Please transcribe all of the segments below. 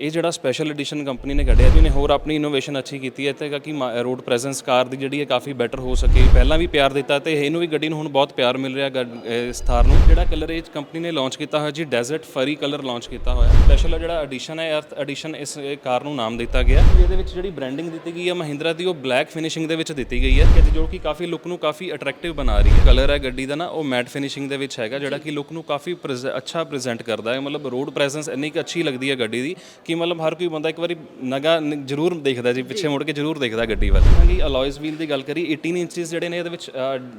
ਇਹ ਜਿਹੜਾ special edition company ਨੇ ਕੱਢਿਆ ਜਿਹਨੇ ਹੋਰ ਆਪਣੀ ਇਨੋਵੇਸ਼ਨ ਅੱਛੀ ਕੀਤੀ ਹੈ, ਤੇ ਕਿ ਰੋਡ ਪ੍ਰੈਜ਼ੈਂਸ ਕਾਰ ਦੀ ਜਿਹੜੀ ਹੈ ਕਾਫੀ ਬੈਟਰ ਹੋ ਸਕੇ। ਪਹਿਲਾਂ ਵੀ ਪਿਆਰ ਦਿੱਤਾ ਤੇ ਇਹਨੂੰ ਵੀ ਗੱਡੀ ਨੂੰ ਹੁਣ ਬਹੁਤ ਪਿਆਰ ਮਿਲ ਰਿਹਾ ਗੱਡ- ਇਸ ਥਾਰ ਨੂੰ। ਜਿਹੜਾ ਕਲਰ ਇਹ ਕੰਪਨੀ ਨੇ ਲਾਂਚ ਕੀਤਾ ਹੋਇਆ ਜੀ ਡੈਜ਼ਰਟ ਫਰੀ ਕਲਰ ਲਾਂਚ ਕੀਤਾ ਹੋਇਆ। ਸਪੈਸ਼ਲ ਜਿਹੜਾ ਐਡੀਸ਼ਨ ਹੈ ਅਰਥ ਐਡੀਸ਼ਨ ਇਸ ਕਾਰ ਨੂੰ ਨਾਮ ਦਿੱਤਾ ਗਿਆ। ਇਹਦੇ ਵਿੱਚ ਜਿਹੜੀ ਬ੍ਰਾਂਡਿੰਗ ਦਿੱਤੀ ਗਈ ਹੈ, ਮਹਿੰਦਰਾ ਦੀ, ਉਹ ਬਲੈਕ ਫਿਨਿਸ਼ਿੰਗ ਦੇ ਵਿੱਚ ਦਿੱਤੀ ਗਈ ਹੈ, ਕਿ ਜੋ ਕਿ ਕਾਫੀ ਲੁੱਕ ਨੂੰ ਕਾਫੀ ਅਟਰੈਕਟਿਵ ਬਣਾ ਰਹੀ ਹੈ। ਕਲਰ ਹੈ ਗੱਡੀ ਦਾ ਨਾ, ਉਹ ਮੈਟ ਫਿਨਿਸ਼ਿੰਗ ਦੇ ਵਿੱਚ ਹੈਗਾ, ਜਿਹੜਾ ਕਿ ਲੁੱਕ ਨੂੰ ਕਾਫੀ ਪ੍ਰੈਜ਼- ਅੱਛਾ ਪ੍ਰੈਜ਼ੈਂਟ ਕਰਦਾ ਹੈ। ਮਤਲਬ ਰੋਡ ਪ੍ਰੈਜ਼ੈਂਸ ਇੰਨੀ ਕੁ ਅੱਛੀ ਲੱਗਦੀ ਹੈ ਗੱਡੀ ਦੀ ਕਿ ਮਤਲਬ ਹਰ ਕੋਈ ਬੰਦਾ ਇੱਕ ਵਾਰੀ ਨਗਾ ਜ਼ਰੂਰ ਦੇਖਦਾ ਜੀ ਪਿੱਛੇ ਮੁੜ ਕੇ ਜ਼ਰੂਰ ਦੇਖਦਾ ਗੱਡੀ ਵੱਲ। ਹਾਂਜੀ। ਅਲੋਇਸ ਵੀਲ ਦੀ ਗੱਲ ਕਰੀ 18 ਇੰਚਸ ਜਿਹੜੇ ਨੇ ਇਹਦੇ ਵਿੱਚ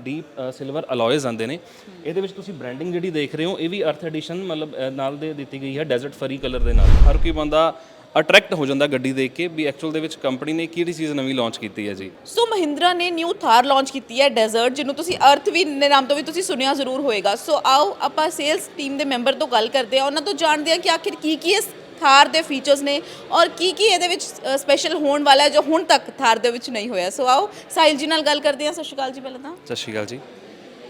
ਡੀਪ ਸਿਲਵਰ ਅਲੋਇਸ ਆਉਂਦੇ ਨੇ। ਇਹਦੇ ਵਿੱਚ ਤੁਸੀਂ ਬ੍ਰਾਂਡਿੰਗ ਜਿਹੜੀ ਦੇਖ ਰਹੇ ਹੋ ਇਹ ਵੀ ਅਰਥ ਐਡੀਸ਼ਨ ਮਤਲਬ ਨਾਲ ਦੇ ਦਿੱਤੀ ਗਈ ਹੈ ਡੈਜ਼ਰਟ ਫਰੀ ਕਲਰ ਦੇ ਨਾਲ। ਹਰ ਕੋਈ ਬੰਦਾ ਅਟਰੈਕਟ ਹੋ ਜਾਂਦਾ ਗੱਡੀ ਦੇਖ ਕੇ ਵੀ ਐਕਚੁਅਲ ਦੇ ਵਿੱਚ ਕੰਪਨੀ ਨੇ ਕਿਹੜੀ ਚੀਜ਼ ਨਵੀਂ ਲਾਂਚ ਕੀਤੀ ਹੈ ਜੀ। ਸੋ ਮਹਿੰਦਰਾ ਨੇ ਨਿਊ ਥਾਰ ਲਾਂਚ ਕੀਤੀ ਹੈ ਡੈਜ਼ਰਟ ਜਿਹਨੂੰ ਤੁਸੀਂ ਅਰਥ ਵੀ ਦੇ ਨਾਮ ਤੋਂ ਵੀ ਤੁਸੀਂ ਸੁਣਿਆ ਜ਼ਰੂਰ ਹੋਏਗਾ। ਸੋ ਆਓ ਆਪਾਂ ਸੇਲਸ ਟੀਮ ਦੇ ਮੈਂਬਰ ਤੋਂ ਗੱਲ ਕਰਦੇ ਹਾਂ। ਉਹਨਾਂ ਤੋਂ ਜਾਣਦੇ ਹਾਂ ਕਿ ਆਖਿਰ ਕੀ ਕੀ ਇਸ ਥਾਰ ਦੇ ਫੀਚਰਸ ਨੇ ਔਰ ਕੀ ਕੀ ਇਹਦੇ ਵਿੱਚ ਸਪੈਸ਼ਲ ਹੋਣ ਵਾਲਾ ਹੈ ਜੋ ਹੁਣ ਤੱਕ ਥਾਰ ਦੇ ਵਿੱਚ ਨਹੀਂ ਹੋਇਆ। ਸੋ ਆਓ ਸਾਹਿਲ ਜੀ ਨਾਲ ਗੱਲ ਕਰਦੇ ਹਾਂ। ਸਤਿ ਸ਼੍ਰੀ ਅਕਾਲ ਜੀ ਪਹਿਲਾਂ ਤਾਂ। ਸਤਿ ਸ਼੍ਰੀ ਅਕਾਲ ਜੀ।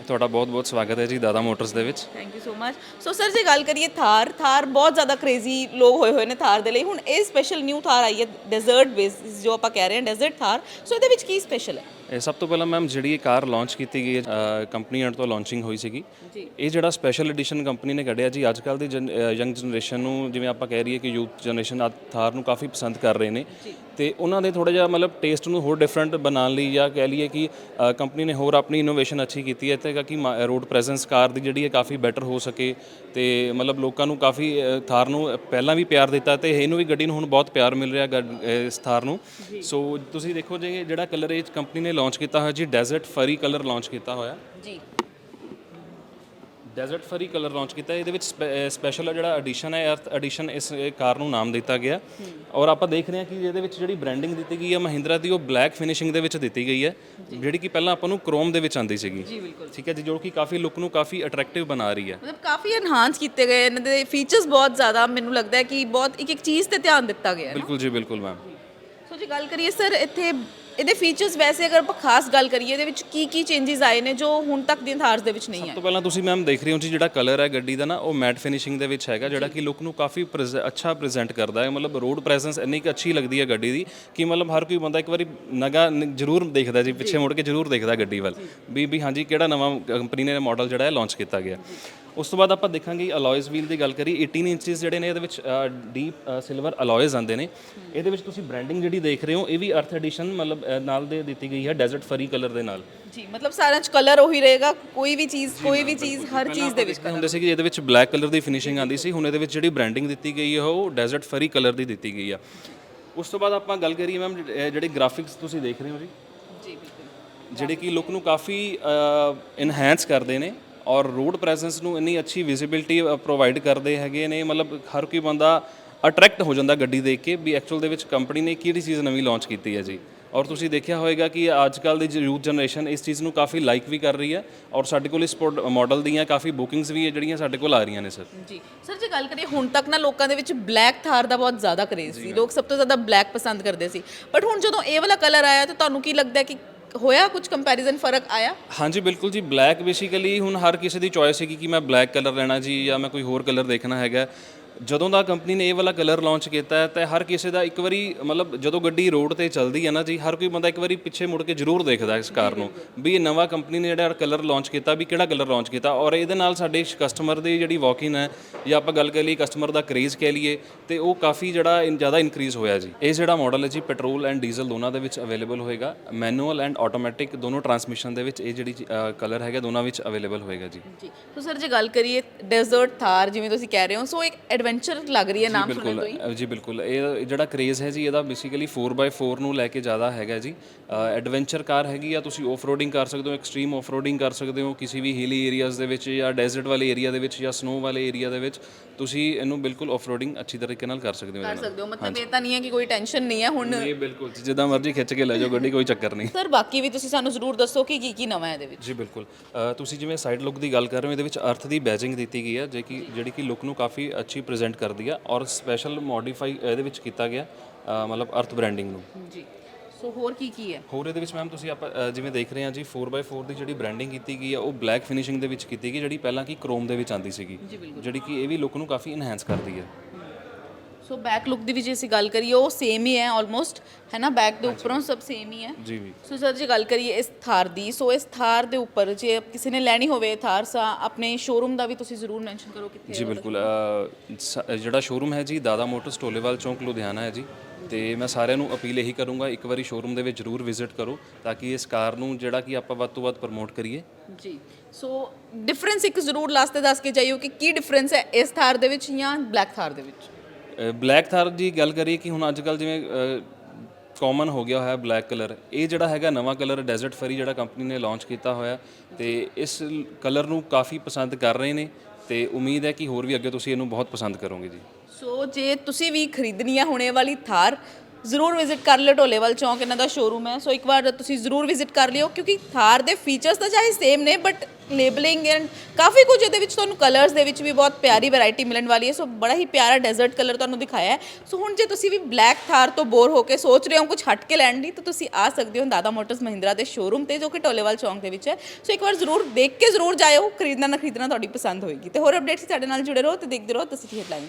ਤੁਹਾਡਾ ਬਹੁਤ-ਬਹੁਤ ਸਵਾਗਤ ਹੈ ਜੀ ਦਾਦਾ ਮੋਟਰਸ ਦੇ ਵਿੱਚ। Thank you so much so sir ਜੇ ਗੱਲ ਕਰੀਏ ਥਾਰ ਥਾਰ ਬਹੁਤ ਜ਼ਿਆਦਾ ਕ੍ਰੇਜ਼ੀ ਲੋਕ ਹੋਏ ਹੋਏ ਨੇ ਥਾਰ ਦੇ ਲਈ। ਹੁਣ ਇਹ ਸਪੈਸ਼ਲ ਨਿਊ ਥਾਰ ਆਈ ਹੈ ਡੈਜ਼ਰਟ ਬੇਸ ਜੋ ਆਪਾਂ ਕਹਿ ਰਹੇ ਹਾਂ ਡੈਜ਼ਰਟ ਥਾਰ। ਸੋ ਇਹਦੇ ਵਿੱਚ ਕੀ ਸਪੈਸ਼ਲ ਹੈ? ਇਹ ਸਭ ਤੋਂ ਪਹਿਲਾਂ ਮੈਮ ਜਿਹੜੀ ਇਹ ਕਾਰ ਲਾਂਚ ਕੀਤੀ ਗਈ ਹੈ ਕੰਪਨੀ ਐਂਡ ਤੋਂ ਲਾਂਚਿੰਗ ਹੋਈ ਸੀਗੀ। ਇਹ ਜਿਹੜਾ ਸਪੈਸ਼ਲ ਐਡੀਸ਼ਨ ਕੰਪਨੀ ਨੇ ਕੱਢਿਆ ਜੀ ਅੱਜ ਕੱਲ ਦੀ ਯੰਗ ਜਨਰੇਸ਼ਨ ਨੂੰ ਜਿਵੇਂ ਆਪਾਂ ਕਹਿ ਰਹੀਏ ਕਿ ਯੂਥ ਜਨਰੇਸ਼ਨ ਆ ਥਾਰ ਨੂੰ ਕਾਫੀ ਪਸੰਦ ਕਰ ਰਹੇ ਨੇ। ਤੇ ਉਹਨਾਂ ਦੇ ਥੋੜਾ ਜਿਹਾ ਮਤਲਬ ਟੇਸਟ ਨੂੰ ਹੋਰ ਡਿਫਰੈਂਟ ਬਣਾਉਣ ਲਈ ਜਾਂ ਕਹਿ ਲਈਏ ਕਿ ਕੰਪਨੀ ਨੇ ਹੋਰ ਆਪਣੀ ਇਨੋਵੇਸ਼ਨ ਅੱਛੀ ਕੀਤੀ ਹੈ ਤੇ ਕਿ ਰੋਡ ਪ੍ਰੈਜ਼ੈਂਸ ਕਾਰ ਦੀ ਜਿਹੜੀ ਹੈ ਕਾਫੀ ਬੈਟਰ ਹੋ ਸਕੇ। ਤੇ ਮਤਲਬ ਲੋਕਾਂ ਨੂੰ ਕਾਫੀ ਥਾਰ ਨੂੰ ਪਹਿਲਾਂ ਵੀ ਪਿਆਰ ਦਿੱਤਾ ਤੇ ਇਹਨੂੰ ਵੀ ਗੱਡੀ ਨੂੰ ਹੁਣ ਬਹੁਤ ਪਿਆਰ ਮਿਲ ਰਿਹਾ ਇਸ ਥਾਰ ਨੂੰ। ਸੋ ਤੁਸੀਂ ਦੇਖੋ ਜੀ ਜਿਹੜਾ ਕਲਰ ਇਹ ਕੰਪਨੀ ਨੇ ਲਾਂਚ ਕੀਤਾ ਹੋਇਆ ਜੀ ਡੈਜ਼ਰਟ ਫਰੀ ਕਲਰ ਲਾਂਚ ਕੀਤਾ ਹੋਇਆ। ਜੀ। ਡੈਜ਼ਰਟ ਫਰੀ ਕਲਰ ਲਾਂਚ ਕੀਤਾ ਇਹਦੇ ਵਿੱਚ ਸਪੈਸ਼ਲ ਜਿਹੜਾ ਐਡੀਸ਼ਨ ਹੈ ਅਰਥ ਐਡੀਸ਼ਨ ਇਸ ਕਾਰ ਨੂੰ ਨਾਮ ਦਿੱਤਾ ਗਿਆ। ਔਰ ਆਪਾਂ ਦੇਖ ਰਹੇ ਹਾਂ ਕਿ ਇਹਦੇ ਵਿੱਚ ਜਿਹੜੀ ਬ੍ਰਾਂਡਿੰਗ ਦਿੱਤੀ ਗਈ ਹੈ ਮਹਿੰਦਰਾ ਦੀ ਉਹ ਬਲੈਕ ਫਿਨਿਸ਼ਿੰਗ ਦੇ ਵਿੱਚ ਦਿੱਤੀ ਗਈ ਹੈ ਜਿਹੜੀ ਕਿ ਪਹਿਲਾਂ ਆਪਾਂ ਨੂੰ ਕ੍ਰੋਮ ਦੇ ਵਿੱਚ ਆਂਦੀ ਸੀਗੀ। ਜੀ ਬਿਲਕੁਲ। ਠੀਕ ਹੈ ਜੀ ਜੋ ਕਿ ਕਾਫੀ ਲੁੱਕ ਨੂੰ ਕਾਫੀ ਅਟਰੈਕਟਿਵ ਬਣਾ ਰਹੀ ਹੈ। ਮਤਲਬ ਕਾਫੀ ਐਨਹਾਂਸ ਕੀਤੇ ਗਏ ਇਹਨਾਂ ਦੇ ਫੀਚਰਸ ਬਹੁਤ ਜ਼ਿਆਦਾ ਮੈਨੂੰ ਲੱਗਦਾ ਹੈ ਕਿ ਬਹੁਤ ਇੱਕ ਇੱਕ ਚੀਜ਼ ਤੇ ਧਿਆਨ ਦਿੱਤਾ ਗਿਆ ਹੈ ਬਿਲਕੁਲ ਜੀ ਬਿਲਕੁਲ ਮੈਮ ਸੋ ਜੇ ਗੱਲ ਕਰੀਏ ਸਰ ਇੱਥੇ ਇਹਦੇ ਫੀਚਰਸ ਵੈਸੇ ਅਗਰ ਆਪਾਂ ਖਾਸ ਗੱਲ ਕਰੀਏ ਇਹਦੇ ਵਿੱਚ ਕੀ ਕੀ ਚੇਂਜਸ ਆਏ ਨੇ ਜੋ ਹੁਣ ਤੱਕ ਦੀਆਂ ਥਾਰਸ ਦੇ ਵਿੱਚ ਨਹੀਂ ਸਭ ਆਏ? ਤੋਂ ਪਹਿਲਾਂ ਤੁਸੀਂ ਮੈਮ ਦੇਖ ਰਹੇ ਹੋ ਜੀ ਜਿਹੜਾ ਕਲਰ ਹੈ ਗੱਡੀ ਦਾ ਨਾ ਉਹ ਮੈਟ ਫਿਨਿਸ਼ਿੰਗ ਦੇ ਵਿੱਚ ਹੈਗਾ ਜਿਹੜਾ ਕਿ ਲੁੱਕ ਨੂੰ ਕਾਫੀ ਪ੍ਰੈਜ਼- ਅੱਛਾ ਪ੍ਰੈਜ਼ੈਂਟ ਕਰਦਾ ਹੈ। ਮਤਲਬ ਰੋਡ ਪ੍ਰੈਜ਼ੈਂਸ ਇੰਨੀ ਕੁ ਅੱਛੀ ਲੱਗਦੀ ਹੈ ਗੱਡੀ ਦੀ ਕਿ ਮਤਲਬ ਹਰ ਕੋਈ ਬੰਦਾ ਇੱਕ ਵਾਰੀ ਨਗਾ ਨ- ਜ਼ਰੂਰ ਦੇਖਦਾ ਜੀ ਪਿੱਛੇ ਮੁੜ ਕੇ ਜ਼ਰੂਰ ਦੇਖਦਾ ਗੱਡੀ ਵੱਲ। ਵੀ ਵੀ ਹਾਂਜੀ ਕਿਹੜਾ ਨਵਾਂ ਕੰਪਨੀ ਨੇ ਮਾਡਲ ਜਿਹੜਾ ਹੈ ਲਾਂਚ ਕੀਤਾ ਗਿਆ। ਉਸ ਤੋਂ ਬਾਅਦ ਆਪਾਂ ਦੇਖਾਂਗੇ ਅਲੋਇਸ ਵੀਲ ਦੀ ਗੱਲ ਕਰੀ 18 ਇੰਚਸ ਜਿਹੜੇ ਨੇ ਇਹਦੇ ਵਿੱਚ ਡੀਪ ਸਿਲਵਰ ਅਲੋਇਸ ਆਉਂਦੇ ਨੇ। ਇਹਦੇ ਵਿੱਚ ਤੁਸੀਂ ਬ੍ਰਾਂਡਿੰਗ ਜਿਹੜੀ ਦੇਖ ਰਹੇ ਹੋ ਇਹ ਵੀ ਅਰਥ ਐਡੀਸ਼ਨ ਮਤਲਬ ਨਾਲ ਦੇ ਦਿੱਤੀ ਗਈ ਹੈ ਡੈਜ਼ਰਟ ਫਰੀ ਕਲਰ ਦੇ ਨਾਲ। ਜੀ ਮਤਲਬ ਸਾਰਿਆਂ 'ਚ ਕਲਰ ਉਹੀ ਰਹੇਗਾ ਕੋਈ ਵੀ ਚੀਜ਼ ਕੋਈ ਵੀ ਚੀਜ਼ ਹਰ ਚੀਜ਼ ਦੇ ਵਿੱਚ ਹੁੰਦੇ ਸੀ ਕਿ ਇਹਦੇ ਵਿੱਚ ਬਲੈਕ ਕਲਰ ਦੀ ਫਿਨਿਸ਼ਿੰਗ ਆਂਦੀ ਸੀ ਹੁਣ ਇਹਦੇ ਵਿੱਚ ਜਿਹੜੀ ਬ੍ਰਾਂਡਿੰਗ ਦਿੱਤੀ ਗਈ ਹੈ ਉਹ ਡੈਜ਼ਰਟ ਫਰੀ ਕਲਰ ਦੀ ਦਿੱਤੀ ਗਈ ਆ। ਉਸ ਤੋਂ ਬਾਅਦ ਆਪਾਂ ਗੱਲ ਕਰੀਏ ਮੈਮ ਜਿਹੜੇ ਗ੍ਰਾਫਿਕਸ ਤੁਸੀਂ ਦੇਖ ਰਹੇ ਹੋ ਜੀ। ਜੀ ਬਿਲਕੁਲ। ਜਿਹੜੇ ਕਿ ਲੁੱਕ ਨੂੰ ਕਾਫੀ ਇਨਹੈਂਸ ਕਰਦੇ ਨੇ। ਔਰ ਰੋਡ ਪ੍ਰੈਜ਼ੈਂਸ ਨੂੰ ਇੰਨੀ ਅੱਛੀ ਵਿਜ਼ਿਬਿਲਟੀ ਪ੍ਰੋਵਾਈਡ ਕਰਦੇ ਹੈਗੇ ਨੇ ਮਤਲਬ ਹਰ ਕੋਈ ਬੰਦਾ ਅਟਰੈਕਟ ਹੋ ਜਾਂਦਾ ਗੱਡੀ ਦੇਖ ਕੇ ਵੀ ਐਕਚੁਅਲ ਦੇ ਵਿੱਚ ਕੰਪਨੀ ਨੇ ਕਿਹੜੀ ਚੀਜ਼ ਨਵੀਂ ਲਾਂਚ ਕੀਤੀ ਹੈ ਜੀ। ਔਰ ਤੁਸੀਂ ਦੇਖਿਆ ਹੋਵੇਗਾ ਕਿ ਅੱਜ ਕੱਲ ਦੀ ਯੂਥ ਜਨਰੇਸ਼ਨ ਇਸ ਚੀਜ਼ ਨੂੰ ਕਾਫੀ ਲਾਈਕ ਵੀ ਕਰ ਰਹੀ ਹੈ ਔਰ ਸਾਡੇ ਕੋਲ ਇਸ ਮਾਡਲ ਦੀਆਂ ਕਾਫੀ ਬੁਕਿੰਗਸ ਵੀ ਹੈ ਜਿਹੜੀਆਂ ਸਾਡੇ ਕੋਲ ਆ ਰਹੀਆਂ ਨੇ ਸਰ ਜੀ। ਸਰ ਜੇ ਗੱਲ ਕਰੀਏ ਹੁਣ ਤੱਕ ਨਾ ਲੋਕਾਂ ਦੇ ਵਿੱਚ ਬਲੈਕ ਥਾਰ ਦਾ ਬਹੁਤ ਜ਼ਿਆਦਾ ਕਰੇਜ਼ ਸੀ। ਲੋਕ ਸਭ ਤੋਂ ਜ਼ਿਆਦਾ ਬਲੈਕ ਪਸੰਦ ਕਰਦੇ ਸੀ। ਬਟ ਹੁਣ ਜਦੋਂ ਇਹ ਵਾਲਾ ਕਲਰ ਆਇਆ ਤਾਂ ਤੁਹਾਨੂੰ ਕੀ ਲੱਗਦਾ ਕਿ ਹੋਇਆ ਕੁਝ ਕੰਪੈਰੀਜ਼ਨ ਫ਼ਰਕ ਆਇਆ? ਹਾਂਜੀ, ਬਿਲਕੁਲ ਜੀ। ਬਲੈਕ ਬੇਸਿਕਲੀ ਹੁਣ ਹਰ ਕਿਸੇ ਦੀ ਚੋਇਸ ਹੈਗੀ ਕਿ ਮੈਂ ਬਲੈਕ ਕਲਰ ਲੈਣਾ ਜੀ ਜਾਂ ਮੈਂ ਕੋਈ ਹੋਰ ਕਲਰ ਦੇਖਣਾ ਹੈਗਾ। ਜਦੋਂ ਦਾ ਕੰਪਨੀ ਨੇ ਇਹ ਵਾਲਾ ਕਲਰ ਲਾਂਚ ਕੀਤਾ ਹੈ, ਤਾਂ ਹਰ ਕਿਸੇ ਦਾ ਇੱਕ ਵਾਰੀ ਮਤਲਬ ਜਦੋਂ ਗੱਡੀ ਰੋਡ ਤੇ ਚੱਲਦੀ ਹੈ ਨਾ ਜੀ, ਹਰ ਕੋਈ ਬੰਦਾ ਇੱਕ ਵਾਰੀ ਪਿੱਛੇ ਮੁੜ ਕੇ ਜ਼ਰੂਰ ਦੇਖਦਾ ਇਸ ਕਾਰ ਨੂੰ ਵੀ ਇਹ ਨਵਾਂ ਕੰਪਨੀ ਨੇ ਜਿਹੜਾ ਕਲਰ ਲਾਂਚ ਕੀਤਾ, ਵੀ ਕਿਹੜਾ ਕਲਰ ਲਾਂਚ ਕੀਤਾ ਔਰ ਇਹਦੇ ਨਾਲ ਸਾਡੇ ਕਸਟਮਰ ਦੀ ਜਿਹੜੀ ਵਾਕਿੰਗ ਹੈ ਜਾਂ ਆਪਾਂ ਗੱਲ ਕਰ ਲਈਏ ਕਸਟਮਰ ਦਾ ਕਰੇਜ਼ ਕਹਿ ਲਈਏ, ਤੇ ਉਹ ਕਾਫੀ ਜਿਹੜਾ ਇਨ- ਜ਼ਿਆਦਾ ਇਨਕਰੀਜ਼ ਹੋਇਆ ਜੀ। ਇਹ ਜਿਹੜਾ ਮਾਡਲ ਹੈ ਜੀ ਪੈਟਰੋਲ ਐਂਡ ਡੀਜ਼ਲ ਦੋਨਾਂ ਦੇ ਵਿੱਚ ਅਵੇਲੇਬਲ ਹੋਏਗਾ ਮੈਨੂਅਲ ਐਂਡ ਆਟੋਮੈਟਿਕ ਦੋਨੋਂ ਟਰਾਂਸਮਿਸ਼ਨ ਦੇ ਵਿੱਚ ਇਹ ਜਿਹੜੀ ਕਲਰ ਹੈਗਾ, ਦੋਨਾਂ ਵਿੱਚ ਅਵੇਲੇਬਲ ਹੋਏਗਾ ਜੀ। ਜੀ, ਸੋ ਸਰ ਜੇ ਗੱਲ ਕਰੀਏ ਡੈਜ਼ਰਟ ਥਾਰ ਜਿਵੇਂ ਤੁਸੀਂ ਕਹਿ ਰਹੇ ਹੋ, ਸੋ ਇੱਕ ਐਡਵੈਂਚਰ ਲੱਗ ਰਹੀ ਹੈ ਨਾਮ ਸੁਣਨ ਤੋਂ ਹੀ ਬਿਲਕੁਲ ਜੀ ਬਿਲਕੁਲ। ਇਹ ਜਿਹੜਾ ਕ੍ਰੇਜ਼ ਹੈ ਜੀ ਇਹਦਾ ਬੇਸਿਕਲੀ 4x4 ਨੂੰ ਲੈ ਕੇ ਜ਼ਿਆਦਾ ਹੈਗਾ ਜੀ। ਐਡਵੈਂਚਰ ਕਾਰ ਹੈਗੀ ਆ ਤੁਸੀਂ ਆਫ ਰੋਡਿੰਗ ਕਰ ਸਕਦੇ ਹੋ ਐਕਸਟ੍ਰੀਮ ਆਫ ਰੋਡਿੰਗ ਕਰ ਸਕਦੇ ਹੋ ਕਿਸੇ ਵੀ ਹਿਲੀ ਏਰੀਆਜ਼ ਦੇ ਵਿੱਚ ਜਾਂ ਡੈਜ਼ਰਟ ਵਾਲੇ ਏਰੀਆ ਦੇ ਵਿੱਚ ਜਾਂ ਸਨੋ ਵਾਲੇ ਏਰੀਆ ਦੇ ਵਿੱਚ ਤੁਸੀਂ ਇਹਨੂੰ ਬਿਲਕੁਲ ਆਫ ਰੋਡਿੰਗ ਅੱਛੀ ਤਰੀਕੇ ਨਾਲ ਕਰ ਸਕਦੇ ਹੋ ਕਰ ਸਕਦੇ ਹੋ ਮਤਲਬ ਇਹ ਤਾਂ ਨਹੀਂ ਹੈ ਕਿ ਕੋਈ ਟੈਨਸ਼ਨ ਨਹੀਂ ਹੈ ਹੁਣ। ਇਹ ਬਿਲਕੁਲ ਜਿੱਦਾਂ ਮਰਜ਼ੀ ਖਿੱਚ ਕੇ ਲੈ ਜਾਓ ਗੱਡੀ ਕੋਈ ਚੱਕਰ ਨਹੀਂ। ਸਰ ਬਾਕੀ ਵੀ ਤੁਸੀਂ ਸਾਨੂੰ ਜ਼ਰੂਰ ਦੱਸੋ ਕਿ ਕੀ ਕੀ ਨਵਾਂ ਹੈ ਇਹਦੇ ਵਿੱਚ। ਜੀ ਬਿਲਕੁਲ। ਤੁਸੀਂ ਜਿਵੇਂ ਸਾਈਡ ਲੁੱਕ ਦੀ ਗੱਲ ਕਰ ਰਹੇ ਹੋ ਇਹਦੇ ਵਿੱਚ ਅਰਥ ਦੀ ਬੈਜਿੰਗ ਦਿੱਤੀ ਗਈ ਹੈ ਜੇ ਕਿ ਜਿਹੜੀ ਕਿ ਲੁੱਕ ਨੂੰ ਕਾਫੀ ਅੱਛੀ ਪ੍ਰੈਜ਼ੈਂਟ ਕਰਦੀ ਹੈ ਔਰ ਸਪੈਸ਼ਲ ਮੋਡੀਫਾਈ ਇਹਦੇ ਵਿੱਚ ਕੀਤਾ ਗਿਆ ਅ, ਮਤਲਬ ਅਰਥ ਬ੍ਰਾਂਡਿੰਗ ਨੂੰ। ਜੀ। ਸੋ ਹੋਰ ਕੀ ਕੀ ਹੈ? ਹੋਰ ਇਹਦੇ ਵਿੱਚ ਮੈਮ ਤੁਸੀਂ ਆਪਾਂ ਅ, ਜਿਵੇਂ ਦੇਖ ਰਹੇ ਹਾਂ ਜੀ 4x4 ਦੀ ਜਿਹੜੀ ਬ੍ਰਾਂਡਿੰਗ ਕੀਤੀ ਗਈ ਹੈ ਉਹ ਬਲੈਕ ਫਿਨਿਸ਼ਿੰਗ ਦੇ ਵਿੱਚ ਕੀਤੀ ਗਈ ਜਿਹੜੀ ਪਹਿਲਾਂ ਕੀ ਕ੍ਰੋਮ ਦੇ ਵਿੱਚ ਆਂਦੀ ਸੀਗੀ। ਜਿਹੜੀ ਕਿ ਇਹ ਵੀ ਲੁੱਕ ਨੂੰ ਕਾਫੀ ਇਨਹੈਂਸ ਕਰਦੀ ਹੈ ਸੋ ਬੈਕ ਲੁੱਕ ਦੀ ਵੀ ਜੇ ਅਸੀਂ ਗੱਲ ਕਰੀਏ ਉਹ ਸੇਮ ਹੀ ਹੈ ਆਲਮੋਸਟ ਹੈ ਨਾ? ਬੈਕ ਦੇ ਉੱਪਰੋਂ ਸਭ ਸੇਮ ਹੀ ਹੈ। ਜੀ ਵੀ। ਸੋ ਸਰ ਜੇ ਗੱਲ ਕਰੀਏ ਇਸ ਥਾਰ ਦੀ ਸੋ ਇਸ ਥਾਰ ਦੇ ਉੱਪਰ ਜੇ ਕਿਸੇ ਨੇ ਲੈਣੀ ਹੋਵੇ ਥਾਰ ਸਾ ਆਪਣੇ ਸ਼ੋਰੂਮ ਦਾ ਵੀ ਤੁਸੀਂ ਜ਼ਰੂਰ ਮੈਂਸ਼ਨ ਕਰੋ ਕਿੱਥੇ ਜੀ ਬਿਲਕੁਲ ਅ, ਸ- ਜਿਹੜਾ ਸ਼ੋਰੂਮ ਹੈ ਜੀ ਦਾਦਾ ਮੋਟਰਸ ਟੋਲੇਵਾਲ ਚੌਂਕ ਲੁਧਿਆਣਾ ਹੈ ਜੀ। ਤੇ ਮੈਂ ਸਾਰਿਆਂ ਨੂੰ ਅਪੀਲ ਇਹੀ ਕਰੂੰਗਾ ਇੱਕ ਵਾਰੀ ਸ਼ੋਰੂਮ ਦੇ ਵਿੱਚ ਜ਼ਰੂਰ ਵਿਜ਼ਿਟ ਕਰੋ ਤਾਂ ਕਿ ਇਸ ਕਾਰ ਨੂੰ ਜਿਹੜਾ ਕਿ ਆਪਾਂ ਵੱਧ ਤੋਂ ਵੱਧ ਪ੍ਰਮੋਟ ਕਰੀਏ। ਜੀ। ਸੋ ਡਿਫਰੈਂਸ ਇੱਕ ਜ਼ਰੂਰ ਲਾਸਟ ਤੇ ਦੱਸ ਕੇ ਜਾਈਓ ਕਿ ਕੀ ਡਿਫਰੈਂਸ ਹੈ ਇਸ ਥਾਰ ਦੇ ਵਿੱਚ ਜਾਂ ਬਲੈਕ ਥਾਰ ਦੇ ਵਿੱਚ। ਬਲੈਕ ਥਾਰ ਦੀ ਗੱਲ ਕਰੀਏ ਕਿ ਹੁਣ ਅੱਜ ਕੱਲ ਜਿਵੇਂ ਕਾਮਨ ਹੋ ਗਿਆ ਹੋਇਆ ਬਲੈਕ ਕਲਰ ਇਹ ਜਿਹੜਾ ਹੈਗਾ ਨਵਾਂ ਕਲਰ ਡੈਜ਼ਰਟ ਫਰੀ ਜਿਹੜਾ ਕੰਪਨੀ ਨੇ ਲਾਂਚ ਕੀਤਾ ਹੋਇਆ, ਤੇ ਇਸ ਕਲਰ ਨੂੰ ਕਾਫੀ ਪਸੰਦ ਕਰ ਰਹੇ ਨੇ, ਤੇ ਉਮੀਦ ਹੈ ਕਿ ਹੋਰ ਵੀ ਅੱਗੇ ਤੁਸੀਂ ਇਹਨੂੰ ਬਹੁਤ ਪਸੰਦ ਕਰੋਗੇ ਜੀ। ਸੋ ਜੇ ਤੁਸੀਂ ਵੀ ਖਰੀਦਣੀ ਹੈ ਹੁਣੇ ਵਾਲੀ ਥਾਰ ਜ਼ਰੂਰ ਵਿਜ਼ਿਟ ਕਰ ਲਿਓ ਢੋਲੇਵਾਲ ਚੌਂਕ, ਇਹਨਾਂ ਦਾ ਸ਼ੋਰੂਮ ਹੈ। ਸੋ ਇੱਕ ਵਾਰ ਤੁਸੀਂ ਜ਼ਰੂਰ ਵਿਜ਼ਿਟ ਕਰ ਲਿਓ, ਕਿਉਂਕਿ ਥਾਰ ਦੇ ਫੀਚਰਸ ਤਾਂ ਚਾਹੇ ਸੇਮ ਨੇ ਬਟ ਲੇਬਲਿੰਗ ਐਂਡ ਕਾਫੀ ਕੁਝ ਇਹਦੇ ਵਿੱਚ ਤੁਹਾਨੂੰ ਕਲਰਸ ਦੇ ਵਿੱਚ ਵੀ ਬਹੁਤ ਪਿਆਰੀ ਵੈਰਾਈਟੀ ਮਿਲਣ ਵਾਲੀ ਹੈ। ਸੋ ਬੜਾ ਹੀ ਪਿਆਰਾ ਡੈਜ਼ਰਟ ਕਲਰ ਤੁਹਾਨੂੰ ਦਿਖਾਇਆ ਹੈ। ਸੋ ਹੁਣ ਜੇ ਤੁਸੀਂ ਵੀ ਬਲੈਕ ਥਾਰ ਤੋਂ ਬੋਰ ਹੋ ਕੇ ਸੋਚ ਰਹੇ ਹੋ ਕੁਝ ਹਟ ਕੇ ਲੈਣ ਦੀ, ਤਾਂ ਤੁਸੀਂ ਆ ਸਕਦੇ ਹੋ ਦਾਦਾ ਮੋਟਰਸ ਮਹਿੰਦਰਾ ਦੇ ਸ਼ੋਰੂਮ ਤੇ, ਜੋ ਕਿ ਢੋਲੇਵਾਲ ਚੌਂਕ ਦੇ ਵਿੱਚ ਹੈ। ਸੋ ਇੱਕ ਵਾਰ ਜ਼ਰੂਰ ਦੇਖ ਕੇ ਜ਼ਰੂਰ ਜਾਇਓ, ਖਰੀਦਣਾ ਨਾ ਖਰੀਦਣਾ ਤੁਹਾਡੀ ਪਸੰਦ ਹੋਏਗੀ। ਤੇ ਹੋਰ ਅਪਡੇਟਸ ਸਾਡੇ ਨਾਲ ਜੁੜੇ ਰਹੋ ਤੇ ਦੇਖਦੇ ਰਹੋ ਤੁਸੀਂ ਹੈਡਲਾਈਨਸ